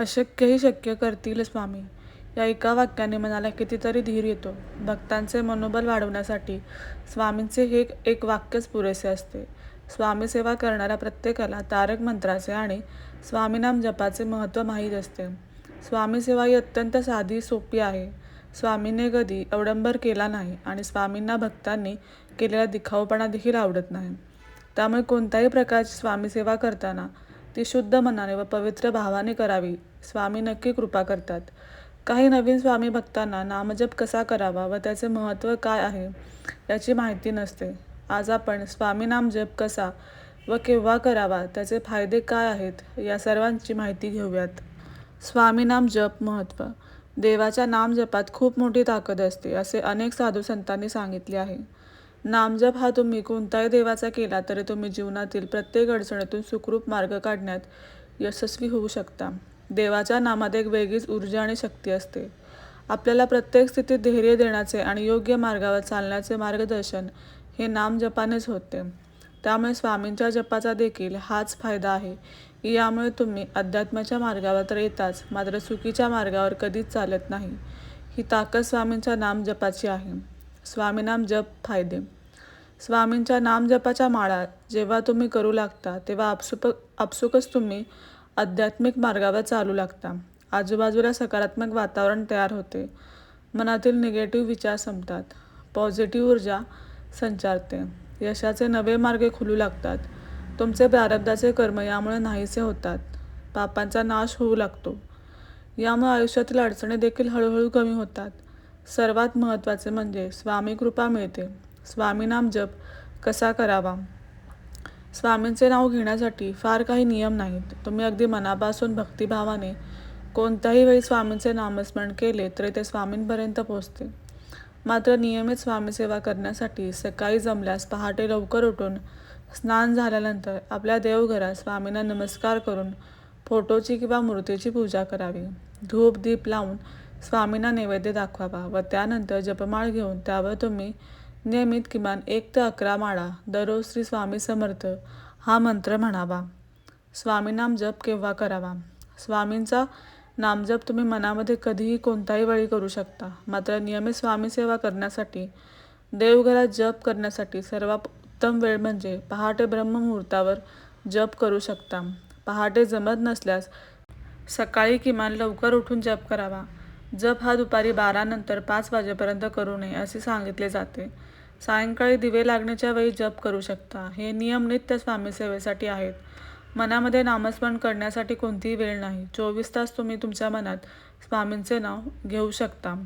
अशक्यही शक्य करतील स्वामी या एका वाक्याने मनाला कितीतरी धीर येतो. भक्तांचे मनोबल वाढवण्यासाठी स्वामींचे हे एक वाक्यच पुरेसे असते. स्वामी सेवा करणाऱ्या प्रत्येकाला तारक मंत्राचे आणि स्वामीनाम जपाचे महत्त्व माहीत असते. स्वामी सेवा ही अत्यंत साधी सोपी आहे. स्वामीने कधी अवडंबर केला नाही आणि स्वामींना भक्तांनी केलेला दिखाऊपणा देखील आवडत नाही. त्यामुळे कोणत्याही प्रकारची स्वामी सेवा करताना ती शुद्ध मनाने व पवित्र भावाने करावी. स्वामी नक्की कृपा करतात. काही नवीन स्वामी भक्तांना नामजप कसा करावा व त्याचे महत्त्व काय आहे याची माहिती नसते. आज आपण स्वामी नामजप कसा व केव्हा करावा त्याचे फायदे काय आहेत या सर्वांची माहिती घेऊयात. स्वामी नाम जप महत्त्व देवाच्या नामजपात खूप मोठी ताकद असते असे अनेक साधू संतांनी सांगितले आहे. नामजप हा तुम्ही कोणताही देवाचा केला तरी तुम्ही जीवनातील प्रत्येक अडचणीतून सुखरूप मार्ग काढण्यात यशस्वी होऊ शकता. देवाच्या नामात एक वेगळीच ऊर्जा आणि शक्ती असते. आपल्याला प्रत्येक स्थितीत धैर्य देण्याचे आणि योग्य मार्गावर चालण्याचे मार्गदर्शन हे नाम जपानेच होते. त्यामुळे स्वामींच्या जपाचा देखील हाच फायदा आहे. की यामुळे तुम्ही अध्यात्माच्या मार्गावर तर येताच मात्र चुकीच्या मार्गावर कधीच चालत नाही. ही ताकद स्वामींच्या नाम जपाची आहे स्वामीनाम जप फायदे. स्वामींच्या नामजपाच्या माळा जेव्हा तुम्ही करू लागता तेव्हा आपसुप आपसुकच तुम्ही आध्यात्मिक मार्गावर चालू लागता. आजूबाजूला सकारात्मक वातावरण तयार होते. मनातील निगेटिव्ह विचार संपतात. पॉझिटिव्ह ऊर्जा संचारते. यशाचे नवे मार्ग खुलू लागतात. तुमचे प्रारब्धाचे कर्म यामुळे नाहीसे होतात. पापांचा नाश होऊ लागतो. यामुळे आयुष्यातील अडचणी देखील हळूहळू कमी होतात. सर्वात महत्त्वाचे म्हणजे स्वामी कृपा मिळते. स्वामीनाम जप कसा करावा? स्वामींचे नाव घेण्यासाठी फार काही नियम नाहीत. तुम्ही अगदी मनापासून भक्तिभावाने कोणत्याही वेळी स्वामींचे नामस्मरण केले तरी ते स्वामींपर्यंत पोहोचते मात्र नियमित स्वामीसेवा करण्यासाठी सकाळी जमल्यास पहाटे लवकर उठून स्नान झाल्यानंतर आपल्या देवघरात स्वामींना नमस्कार करून फोटोची किंवा मूर्तीची पूजा करावी. धूप दीप लावून स्वामींना नैवेद्य दाखवावा व त्यानंतर जपमाळ घेऊन त्यावर तुम्ही नियमित किमान एक ते अकरा माळा दररोज श्री स्वामी समर्थ हा मंत्र म्हणावा. स्वामीनाम जप केव्हा करावा? स्वामींचा नामजप तुम्ही मनामध्ये कधीही कोणताही वेळी करू शकता. मात्र नियमित स्वामी सेवा करण्यासाठी देवघरात जप करण्यासाठी सर्वात उत्तम वेळ म्हणजे पहाटे ब्रह्ममुहूर्तावर जप करू शकता. पहाटे जमत नसल्यास सकाळी किमान लवकर उठून जप करावा. जप हा दुपारी बारानंतर पाच वाजेपर्यंत करू नये असे सांगितले जाते. सायंकाळी दिवे लागण्याच्या वेळी जप करू शकता. हे नियम नित्य स्वामी सेवेसाठी आहेत. मनामध्ये नामस्मरण करण्यासाठी कोणतीही वेळ नाही. चोवीस तास तुम्ही तुमच्या मनात स्वामींचे नाव घेऊ शकता.